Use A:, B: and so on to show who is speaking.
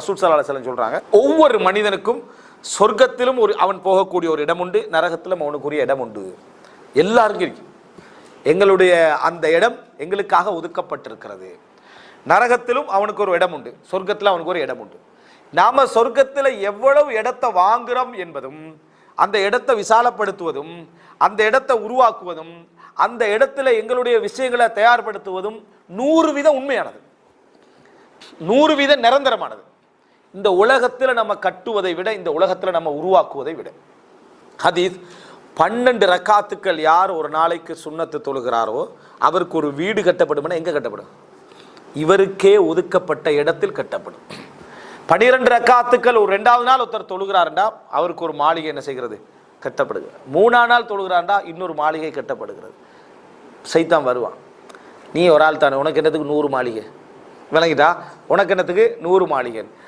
A: ரசூல் சல்லா அலைஹி சொல்கிறாங்க ஒவ்வொரு மனிதனுக்கும் சொர்க்கத்திலும் ஒரு அவன் போகக்கூடிய ஒரு இடம் உண்டு நரகத்திலும் அவனுக்குரிய இடம் உண்டு. எல்லாருக்கும் இருக்கு. எங்களுடைய அந்த இடம் எங்களுக்காக ஒதுக்கப்பட்டிருக்கிறது. நரகத்திலும் அவனுக்கு ஒரு இடம் உண்டு சொர்க்கத்தில் அவனுக்கு ஒரு இடம் உண்டு. நாம சொர்க்கத்தில் எவ்வளவு இடத்தை வாங்குகிறோம் என்பதும் அந்த இடத்தை விசாலப்படுத்துவதும் அந்த இடத்தை உருவாக்குவதும் அந்த இடத்துல எங்களுடைய விஷயங்களை தயார்படுத்துவதும் நூறு வீதம் உண்மையானது. நூறு வீதம் நிரந்தரமானது. இந்த உலகத்தில் நம்ம கட்டுவதை விட இந்த உலகத்தில் நம்ம உருவாக்குவதை விட. ஹதீஸ் பன்னெண்டு ரக்காத்துக்கள் யார் ஒரு நாளைக்கு சுண்ணத்து தொழுகிறாரோ அவருக்கு ஒரு வீடு கட்டப்படும்னா எங்கே கட்டப்படும்? இவருக்கே ஒதுக்கப்பட்ட இடத்தில் கட்டப்படும். பனிரெண்டு ரக்காத்துக்கள் ஒரு ரெண்டாவது நாள் ஒருத்தர் தொழுகிறாருண்டா அவருக்கு ஒரு மாளிகை என்ன செய்கிறது? கட்டப்படுகிறது. மூணாம் நாள் தொழுகிறாண்டா இன்னொரு மாளிகை கட்டப்படுகிறது. சைத்தான் வருவான். நீ ஒரு ஆள் தானே உனக்கு என்னத்துக்கு நூறு மாளிகை? விளங்கிட்டா? உனக்கு என்னத்துக்கு? நூறு மாளிகை